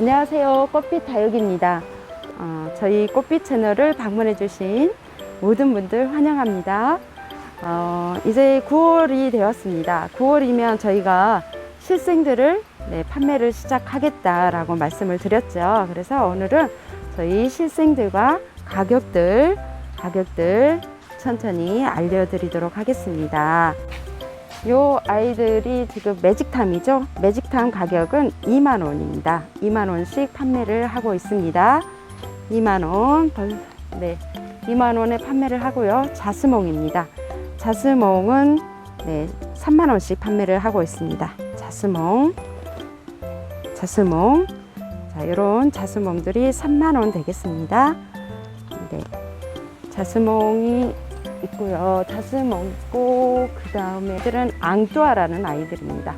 안녕하세요. 꽃빛 다육입니다. 어, 저희 꽃빛 채널을 방문해주신 모든 분들 환영합니다. 어, 이제 9월이 되었습니다. 9월이면 저희가 실생들을 네, 판매를 시작하겠다라고 말씀을 드렸죠. 그래서 오늘은 저희 실생들과 가격들, 가격들 천천히 알려드리도록 하겠습니다. 요 아이들이 지금 매직탐이죠. 매직탐 가격은 2만 원입니다. 2만 원씩 판매를 하고 있습니다. 2만 원, 벌- 네, 2만 원에 판매를 하고요. 자스몽입니다. 자스몽은 네, 3만 원씩 판매를 하고 있습니다. 자스몽, 자스몽, 자 이런 자스몽들이 3만 원 되겠습니다. 네, 자스몽이 있고요. 다스몽 있고 그 다음에 들은 앙뚜아라는 아이들입니다.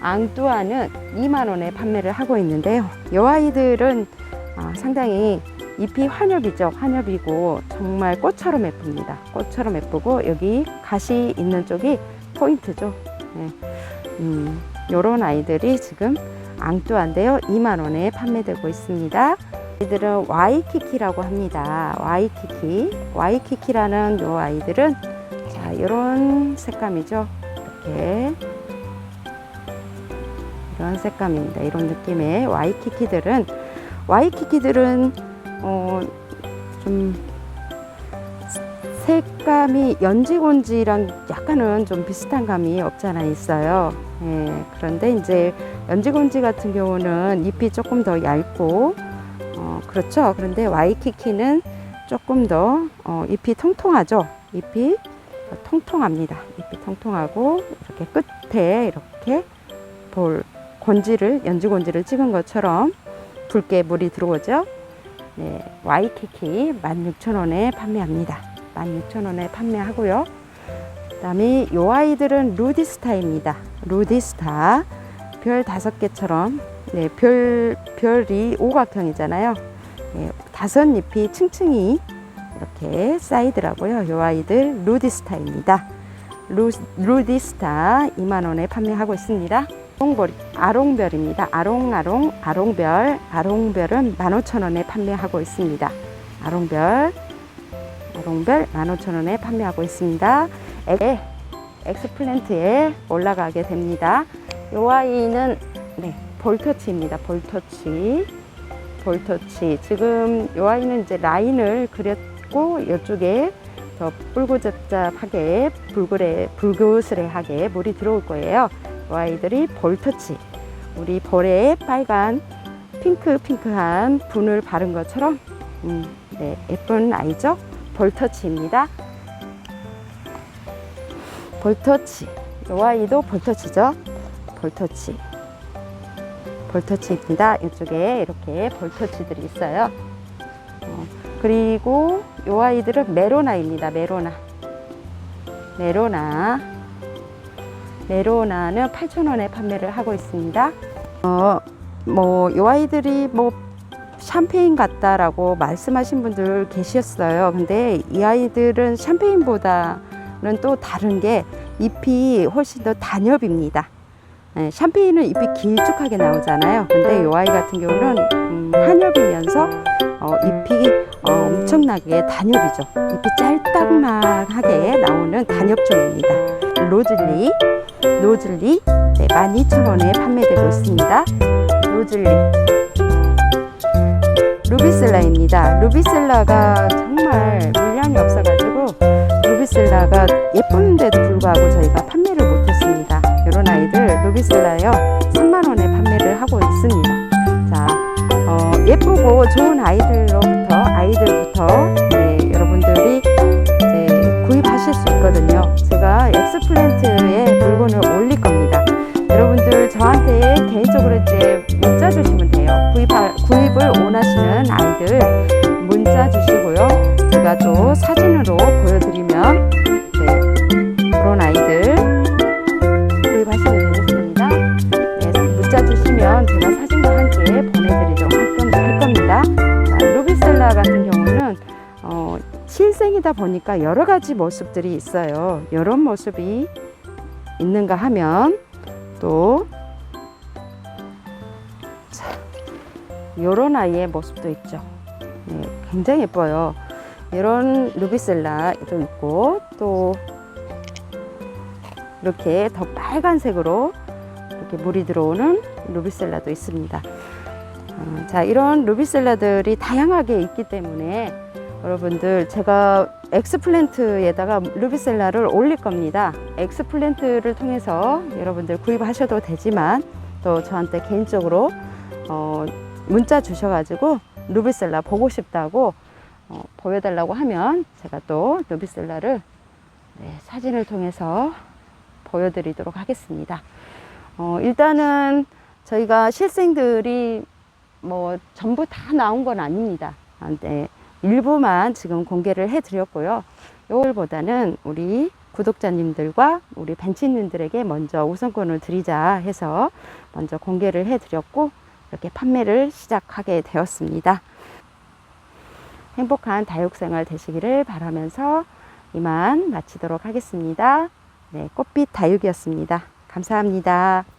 앙뚜아는 2만 원에 판매를 하고 있는데요. 이 아이들은 아, 상당히 잎이 환엽이죠. 환엽이고 정말 꽃처럼 예쁩니다. 꽃처럼 예쁘고 여기 가시 있는 쪽이 포인트죠. 네. 음, 요런 아이들이 지금 앙뚜아인데요. 2만 원에 판매되고 있습니다. 아이들은 와이키키라고 합니다. 와이키키. 와이키키라는 요 아이들은 자, 이런 색감이죠. 이렇게 이런 색감입니다. 이런 느낌의 와이키키들은 와이키키들은 어, 좀 색감이 연지곤지랑 약간은 좀 비슷한 감이 없지 않아 있어요. 예, 그런데 이제 연지곤지 같은 경우는 잎이 조금 더 얇고 어, 그렇죠. 그런데 와이키키는 조금 더 어, 잎이 통통하죠. 잎이 더 통통합니다. 잎이 통통하고 이렇게 끝에 이렇게 볼 곤지를 연지 곤지를 찍은 것처럼 붉게 물이 들어오죠. 네, 와이키키 16,000원에 판매합니다. 16,000원에 판매하고요. 그다음에 요 아이들은 루디스타입니다. 루디스타 별 다섯 개처럼 네, 별 별이 오각형이잖아요. 네, 다섯 잎이 층층이 이렇게 쌓이더라고요. 요 아이들 루디스타입니다. 루, 루디스타 2만 원에 판매하고 있습니다. 아롱별, 아롱별입니다. 아롱아롱, 아롱별, 아롱별은 15,000원에 판매하고 있습니다. 아롱별, 아롱별 15,000원에 판매하고 있습니다. 에, 엑스플랜트에 올라가게 됩니다. 요 아이는 네, 볼터치입니다. 볼터치. 볼터치. 지금 요 아이는 이제 라인을 그렸고 이쪽에 더 뿔구잡잡하게 불그레 불그스레하게 물이 들어올 거예요. 요 아이들이 볼터치. 우리 볼에 빨간 핑크 핑크한 분을 바른 것처럼 음, 네, 예쁜 아이죠. 볼터치입니다. 볼터치. 요 아이도 볼터치죠. 볼터치. 볼터치입니다. 이쪽에 이렇게 볼터치들이 있어요. 어, 그리고 이 아이들은 메로나입니다. 메로나. 메로나. 메로나는 8,000원에 판매를 하고 있습니다. 어, 뭐, 이 아이들이 뭐, 샴페인 같다라고 말씀하신 분들 계셨어요. 근데 이 아이들은 샴페인보다는 또 다른 게 잎이 훨씬 더 단엽입니다. 네, 샴페인은 잎이 길쭉하게 나오잖아요. 근데 이 아이 같은 경우는 음, 한엽이면서 어, 잎이 어, 엄청나게 단엽이죠. 잎이 짤딱만하게 나오는 단엽종입니다. 로즐리, 로즐리 네, 12,000원에 판매되고 있습니다. 로즐리. 루비슬라입니다. 루비슬라가 정말 물량이 없어가지고 루비슬라가 예쁜데도 불구하고 저희가. 이런 아이들 루비슬라요 3만 원에 판매를 하고 있습니다. 자, 어, 예쁘고 좋은 아이들로부터 아이들부터 네, 여러분들이 구입하실 수 있거든요. 제가 엑스플랜트에 물건을 제가 사진과 함께 보내드리도록 할, 겁니다. 자, 루비셀라 같은 경우는 어, 실생이다 보니까 여러 가지 모습들이 있어요. 이런 모습이 있는가 하면 또 자, 이런 아이의 모습도 있죠. 네, 굉장히 예뻐요. 이런 루비셀라도 있고 또 이렇게 더 빨간색으로 이렇게 물이 들어오는 루비셀라도 있습니다. 어, 자, 이런 루비셀라들이 다양하게 있기 때문에 여러분들 제가 엑스플랜트에다가 루비셀라를 올릴 겁니다. 엑스플랜트를 통해서 여러분들 구입하셔도 되지만 또 저한테 개인적으로 어, 문자 주셔가지고 루비셀라 보고 싶다고 어, 보여달라고 하면 제가 또 루비셀라를 네, 사진을 통해서 보여드리도록 하겠습니다. 어, 일단은 저희가 실생들이 뭐 전부 다 나온 건 아닙니다. 아, 네, 일부만 지금 공개를 해드렸고요. 요걸보다는 우리 구독자님들과 우리 벤치님들에게 먼저 우선권을 드리자 해서 먼저 공개를 해드렸고 이렇게 판매를 시작하게 되었습니다. 행복한 다육생활 되시기를 바라면서 이만 마치도록 하겠습니다. 네, 꽃빛 다육이었습니다. 감사합니다.